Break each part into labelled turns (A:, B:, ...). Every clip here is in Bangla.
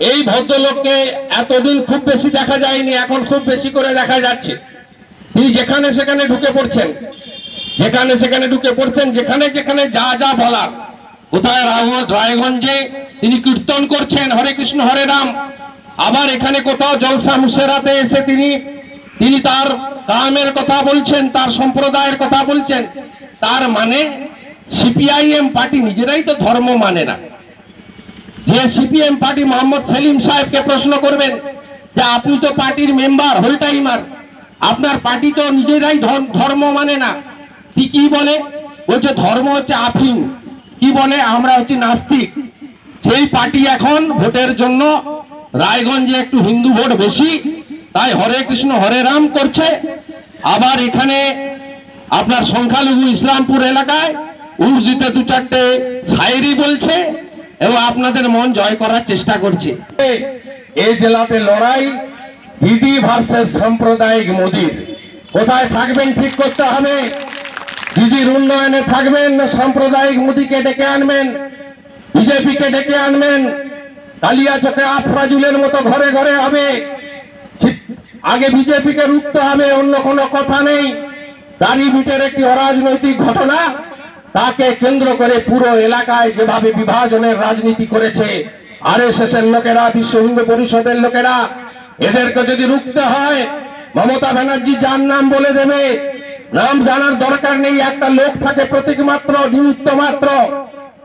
A: এই ভদ্রলোককে এতদিন খুব বেশি দেখা যায়নি, এখন খুব বেশি করে দেখা যাচ্ছে। তিনি যেখানে সেখানে ঢুকে পড়ছেন। যেখানে সেখানে ঢুকে পড়ছেন, যেখানে যেখানে যা যা বলার। কোথায় রায়গঞ্জে তিনি কীর্তন করছেন, হরে কৃষ্ণ, হরে রাম। আবার এখানে কোথাও জলসা মুসেরাতে এসে তিনি তিনি তার কামের কথা বলছেন, তার সম্প্রদায়ের কথা বলছেন। তার মানে সিপিআইএম পার্টি নিজেরাই তো ধর্ম মানে না। যে সিপিএম পার্টি মোহাম্মদ সেলিম সাহেবকে প্রশ্ন করবেন যে আপনি তো পার্টির মেম্বার হোল টাইমার আপনার পার্টি তো নিজেরাই ধর- ধর্ম মানে না। কি বলে? বলছে ধর্ম হচ্ছে আফিম। কি বলে? আমরা হচ্ছে নাস্তিক। সেই পার্টি এখন ভোটের জন্য রায়গঞ্জে একটু হিন্দু ভোট বেশি, তাই হরে কৃষ্ণ, হরে রাম করছে। আবার এখানে আপনার সংখ্যালঘু ইসলামপুর এলাকায় উর্দুতে দু চারটে শায়েরি বলছে। এবং আপনাদের মন জয় করার চেষ্টা করছে। এই জেলাতে লড়াই, দিদি ভার্সেস সাম্প্রদায়িক মোদির। কোথায় থাকবেন ঠিক করতে হবে। দিদির উন্নয়নে থাকবেন না সাম্প্রদায়িক মোদিকে ডেকে আনবেন, বিজেপিকে ডেকে আনবেন। কালিয়া কালিয়াচকে আফরাজুলের মতো ঘরে ঘরে হবে। আগে বিজেপিকে রুখতে হবে, অন্য কোনো কথা নেই। দাড়ি বিটের একটি অরাজনৈতিক ঘটনা। তাকে কেন্দ্র করে পুরো এলাকায় যেভাবে বিভাজনের রাজনীতি করেছে আর এস এর লোকেরা, বিশ্ব হিন্দু পরিষদের লোকেরা, এদেরকে যদি রুখতে হয়, মমতা ব্যানার্জি যার নাম বলে দেবে, নাম জানার দরকার নেই, একটা লোক থাকে প্রতীক মাত্র, নিমিত্ত মাত্র।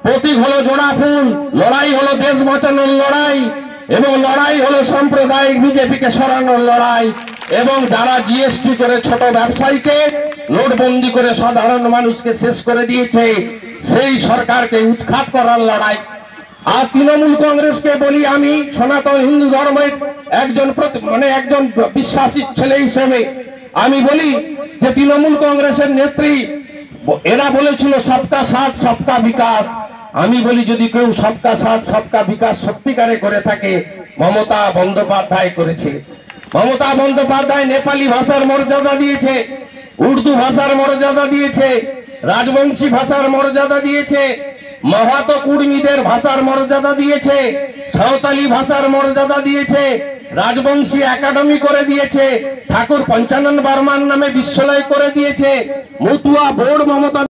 A: প্রতীক হলো জোড়া ফুল লড়াই হলো দেশ বাঁচানোর লড়াই, এবং লড়াই হলো সাম্প্রদায়িক বিজেপিকে সরানোর লড়াই। এবং যারা জিএসটি করে ছোট ব্যবসায়ীকে নোটবন্দি করে সাধারণ মানুষকে শেষ করে দিয়েছে, সেই সরকারকে উৎখাত করার লড়াই। আর তৃণমূল কংগ্রেসকে বলি আমি, সনাতন হিন্দু ধর্মের একজন মানে একজন বিশ্বাসী ছেলে হিসেবে আমি বলি যে তৃণমূল কংগ্রেসের নেত্রী, এরা বলেছিল সবকা সাথ, সবকা বিকাশ। আমি বলি যদি কেউ সবকা সাথ, সবকা বিকাশ সত্যিকারে করে থাকে, মমতা বন্দ্যোপাধ্যায় করেছে। মমতা বন্দ্যোপাধ্যায় নেপালি ভাষার মর্যাদা দিয়েছে, উর্দু ভাষার মর্যাদা দিয়েছে, রাজবংশী ভাষার মর্যাদা দিয়েছে, মাহাতো কুর্মীদের ভাষার মর্যাদা দিয়েছে, সাঁওতালি ভাষার মর্যাদা দিয়েছে, রাজবংশী একাডেমি করে দিয়েছে, ঠাকুর পঞ্চানন বর্মার নামে বিশ্বলয় করে দিয়েছে, মতুয়া বোর্ড মমতা